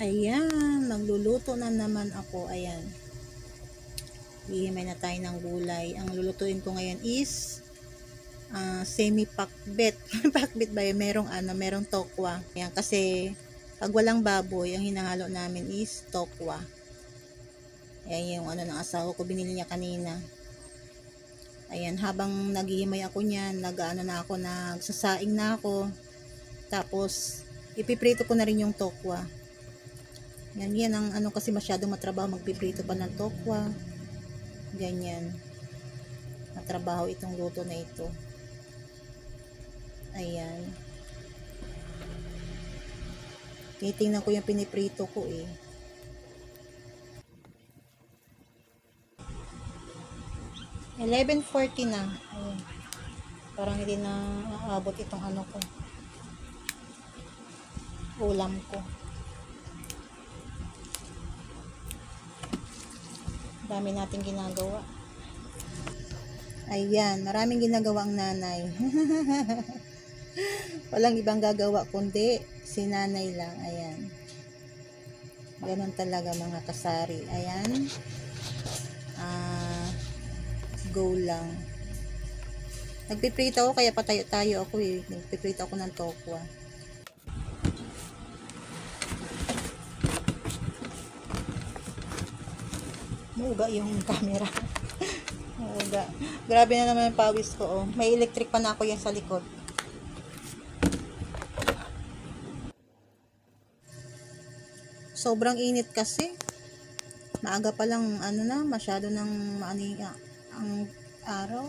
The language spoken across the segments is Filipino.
Ayan, magluluto na naman ako. Ayan. Hihimay na tayo ng gulay. Ang lulutuin ko ngayon is ah, semi-pakbet. pakbet ba yun? Merong ano, merong tokwa. Ayan, kasi pag walang baboy, ang hinahalo namin is tokwa. Ayan yung ano ng asawa ko, binili niya kanina. Ayan, habang naghihimay ako niyan, nag-ano na ako, nagsasaing na ako. Tapos, ipiprito ko na rin yung tokwa. Yan, yan ang ano kasi masyadong matrabaho magpiprito pa ng tokwa. Ganyan. Matrabaho itong luto na ito. Ayan. Titingnan ko yung piniprito ko eh. Eleven forty na. Ayun. Parang hindi na aabot itong ano ko. Ulam ko. Dami nating ginagawa. Ayan, maraming ginagawa ang nanay. Walang ibang gagawa kundi si nanay lang. Ayan. Ganon talaga mga kasari. Ayan. Ah, go lang. Nagpiprito ako kaya patayo tayo ako eh. Nagpiprito ako ng tokwa. Muuga yung camera. Muuga. Grabe na naman yung pawis ko. Oh. May electric pa na ako yan sa likod. Sobrang init kasi. Maaga pa lang, ano na, masyado ng ano, ang araw.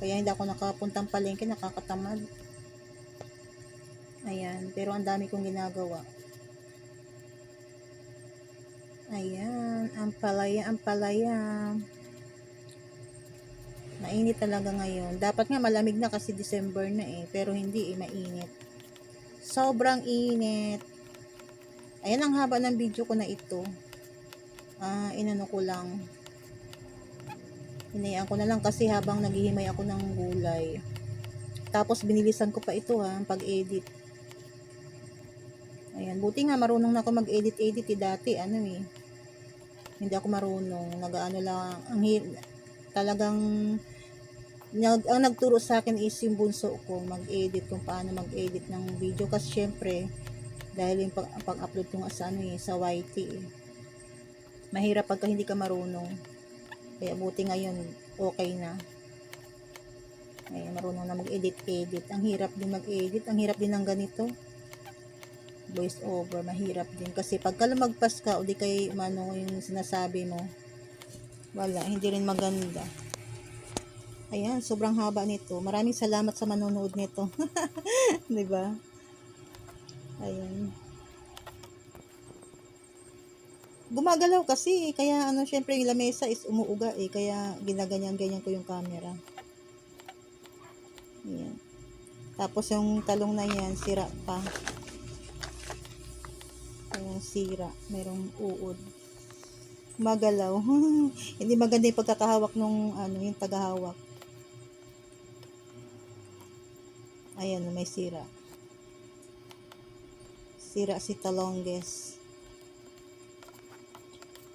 Kaya hindi ako nakapuntang palengke, nakakatamad. Ayan, pero ang dami kong ginagawa. Ayan, ang palaya, ang palaya. Mainit talaga ngayon. Dapat nga malamig na kasi December na eh, pero hindi eh, mainit. Sobrang init. Ayan ang haba ng video ko na ito. Ah, inano ko lang. Hinayaan ko na lang kasi habang naghihimay ako ng gulay. Tapos binilisan ko pa ito ha, pag-edit. Ayan, buti nga marunong na ako mag-edit-edit eh, dati, ano eh. Hindi ako marunong, nag-ano lang, ang talagang nag, ang nagturo sa akin is yung bunso ko mag-edit kung paano mag-edit ng video kasi syempre dahil yung pag, pag-upload ko sa ano eh, sa YT eh. Mahirap pagka hindi ka marunong. Kaya buti ngayon okay na. Ay, marunong na mag-edit-edit. Ang hirap din mag-edit. Ang hirap din ng ganito. Voice over. Mahirap din. Kasi pagka lumagpas ka o di kay mano yung sinasabi mo, wala. Hindi rin maganda. Ayan, sobrang haba nito. Maraming salamat sa manonood nito. 'Di ba? Ayan. Gumagalaw kasi, kaya ano, syempre yung lamesa is umuuga eh, kaya ginaganyan-ganyan ko yung camera. Ayan. Tapos yung talong na yan, sira pa. Ayan, sira. Merong uod. Magalaw. Hindi maganda yung pagkakahawak nung ano, yung tagahawak. Ayan, may sira. Sira si Talonges.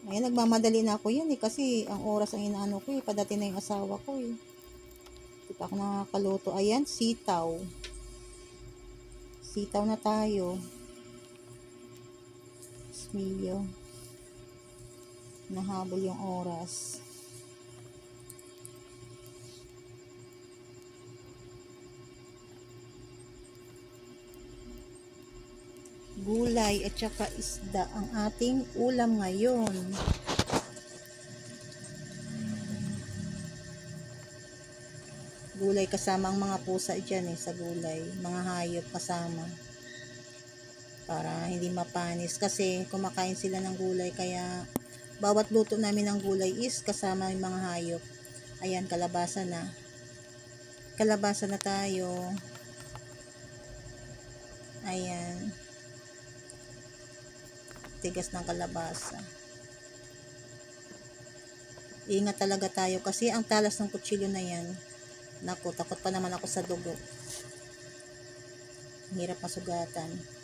Ayan, nagmamadali na ako yan eh. Kasi ang oras ang inaano ko eh. Padating na yung asawa ko eh. Hindi pa ako nakakaluto. Ayan, sitaw. Sitaw na tayo. Smilyo. Nahabol yung oras. gulay at saka isda ang ating ulam ngayon. Gulay kasama ang mga pusa dyan eh sa gulay. Mga hayop kasama. Para hindi mapanis. Kasi kumakain sila ng gulay kaya bawat luto namin ng gulay is kasama yung mga hayop. Ayan, kalabasa na. Kalabasa na tayo. Ayan tigas ng kalabasa. Ingat talaga tayo kasi ang talas ng kutsilyo na yan, naku, takot pa naman ako sa dugo. Hirap masugatan.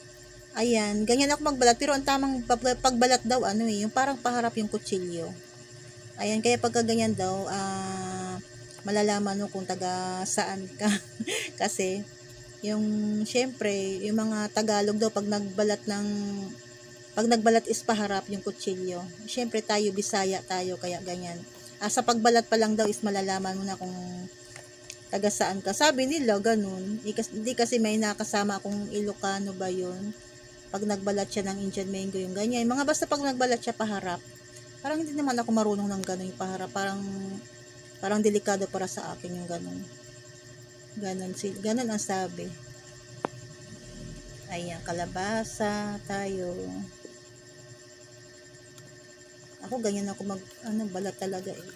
Ayan, ganyan ako magbalat. Pero ang tamang pag- pagbalat daw, ano eh, yung parang paharap yung kutsilyo. Ayan, kaya pagka ganyan daw, ah, malalaman mo kung taga saan ka. Kasi, yung, syempre, yung mga Tagalog daw, pag nagbalat ng, pag nagbalat is paharap yung kutsilyo. Syempre tayo, Bisaya tayo, kaya ganyan. Ah, sa pagbalat pa lang daw is malalaman mo na kung taga saan ka. Sabi nila, ganun. Hindi kasi may nakasama akong Ilocano ba yun. Pag nagbalat siya ng Indian mango, yung ganyan. Mga basta pag nagbalat siya paharap, parang hindi naman ako marunong ng ganun yung paharap. Parang, parang delikado para sa akin yung ganun. Ganun, si, ganun ang sabi. Ayan, kalabasa tayo. Ako ganyan ako mag, ano, balat talaga eh.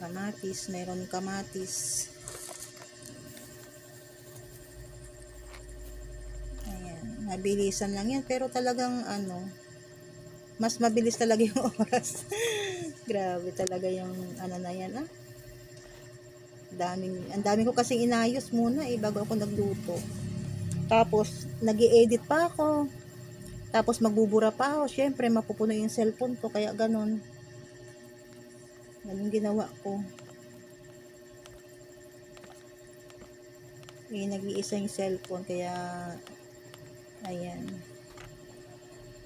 Kamatis, mayroon kamatis. Ayan, mabilisan lang yan. Pero talagang ano, mas mabilis talaga yung oras. Grabe talaga yung ano na yan ah. Daming, ang dami ko kasing inayos muna eh bago ako nagluto. Tapos, nag edit pa ako. Tapos, magbubura pa ako. Siyempre, mapupuno yung cellphone ko. Kaya ganon. Ganun ginawa ko. Eh, nag-iisa yung cellphone. Kaya, ayan.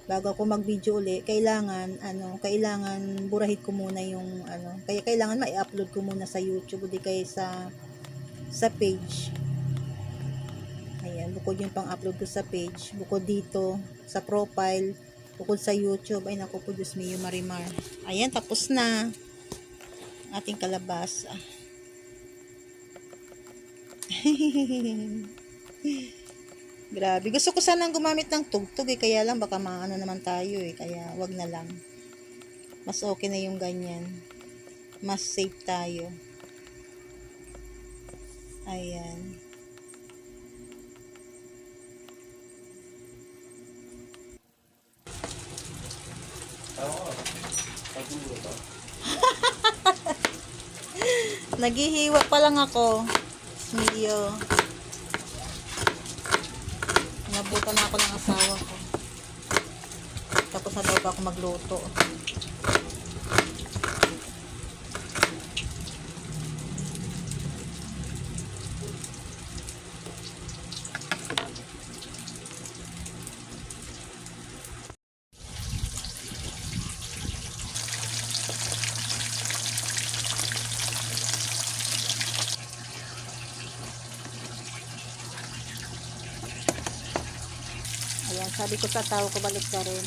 Bago ako mag-video uli, kailangan, ano, kailangan burahit ko muna yung, ano, kaya kailangan ma-upload ko muna sa YouTube, di kaya sa, sa page. Ayan, bukod yung pang-upload ko sa page, bukod dito, sa profile, bukod sa YouTube, ay naku po, Diyos mio, Marimar. Ayan, tapos na ating kalabasa. Grabe. Gusto ko sanang gumamit ng tugtog eh. Kaya lang baka maano naman tayo eh. Kaya wag na lang. Mas okay na yung ganyan. Mas safe tayo. Ayan. Naghihiwa pa lang ako. Smilyo. Na ako ng asawa ko. Tapos na daw ako magluto. Ayan, sabi ko sa tao ko balik ka rin.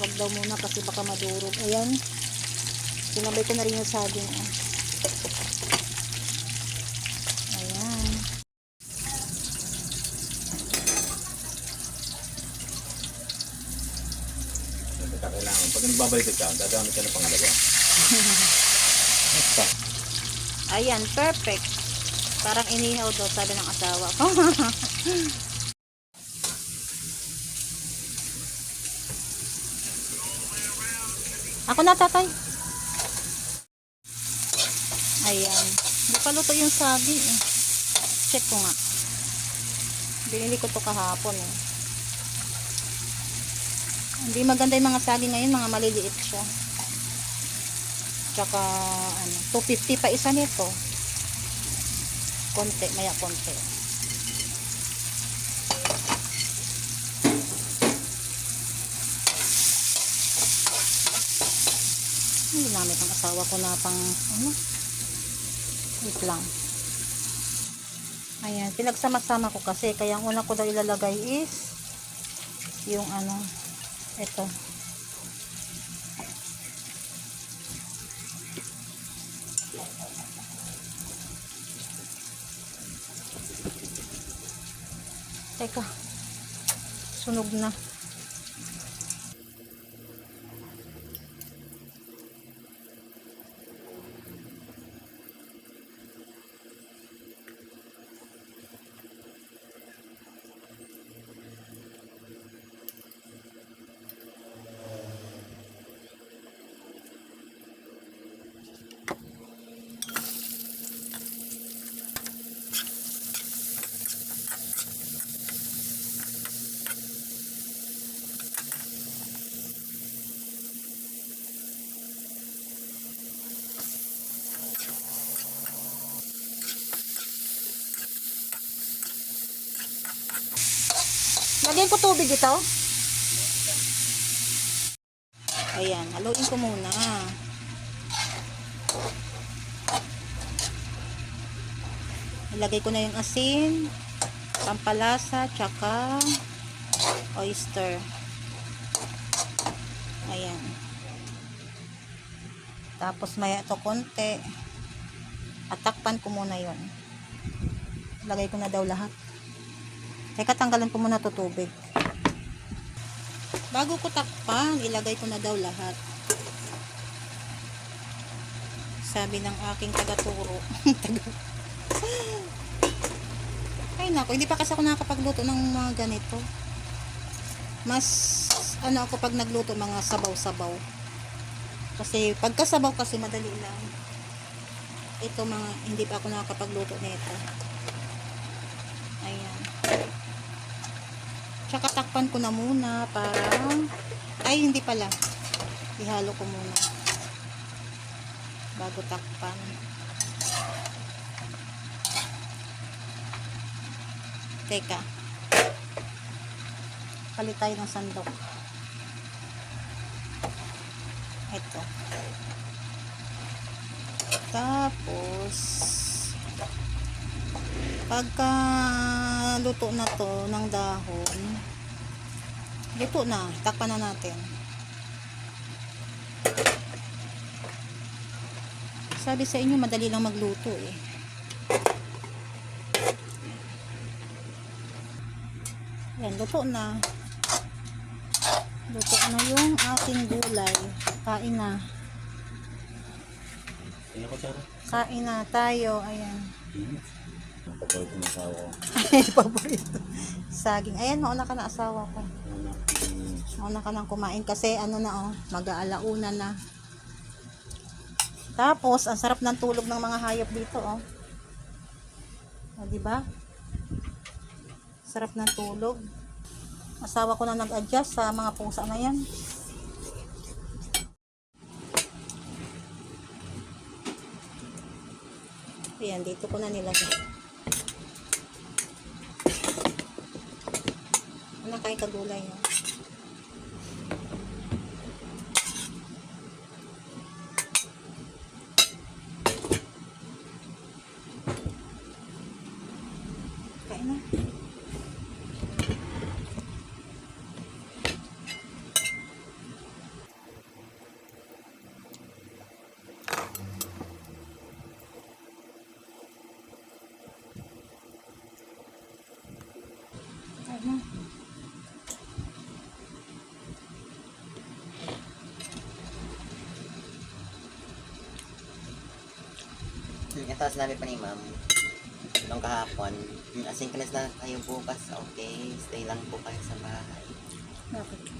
Huwag daw muna kasi baka madurog. Ayan. Sinabay ko na rin yung saging. ah. Ayan. Kailangan. Pag nagbabalik ka, gagamit ka ng pangalawa. Basta. Ayan, perfect. Parang inihaw daw, sabi ng asawa ko. Ako na, tatay. Ayan. Hindi pa luto yung saging eh. Check ko nga. Binili ko to kahapon eh. Hindi maganda yung mga saging ngayon, mga maliliit siya. Tsaka, ano, 250 pa isa nito. Konti, maya konti. Ang ginamit ng asawa ko na pang, ano, wait lang. Ayan, pinagsama-sama ko kasi, kaya ang una ko daw ilalagay is, yung ano, ito. Teka. Sunog na. Lagyan ko tubig ito. Ayan, haluin ko muna. Ilagay ko na yung asin, pampalasa, tsaka oyster. Ayan. Tapos maya ito konti. Atakpan ko muna yon. Lagay ko na daw lahat. Teka, tanggalan ko muna to tubig. Bago ko takpan, ilagay ko na daw lahat. Sabi ng aking taga-turo. Taga- Ay nako, hindi pa kasi ako nakakapagluto ng mga ganito. Mas, ano ako pag nagluto, mga sabaw-sabaw. Kasi, pagkasabaw kasi madali lang. Ito mga, hindi pa ako nakakapagluto nito. Ayan. Tsaka takpan ko na muna para ay hindi pala. Ihalo ko muna. Bago takpan. Teka. Palit tayo ng sandok. Ito. Tapos pagka luto na to ng dahon. Luto na. Takpan na natin. Sabi sa inyo madali lang magluto eh. Yan luto na. Luto na yung ating gulay. Kain na. Charo. kain na tayo. Ayan paborito ng asawa ko. Ay, paborito. Saging. Ayan, mauna ka na asawa ko. Mauna ka nang kumain kasi ano na oh, mag-aalauna na. Tapos, ang sarap ng tulog ng mga hayop dito oh. O, di ba? Sarap ng tulog. Asawa ko na nag-adjust sa mga pusa na yan. Ayan, dito ko na nilagay. Ano kayo kagulay no? Kain na. Kain na. Tapos sinabi pa ni ma'am, nung kahapon, asynchronous na kayo bukas, okay, stay lang po kayo sa bahay. Bakit?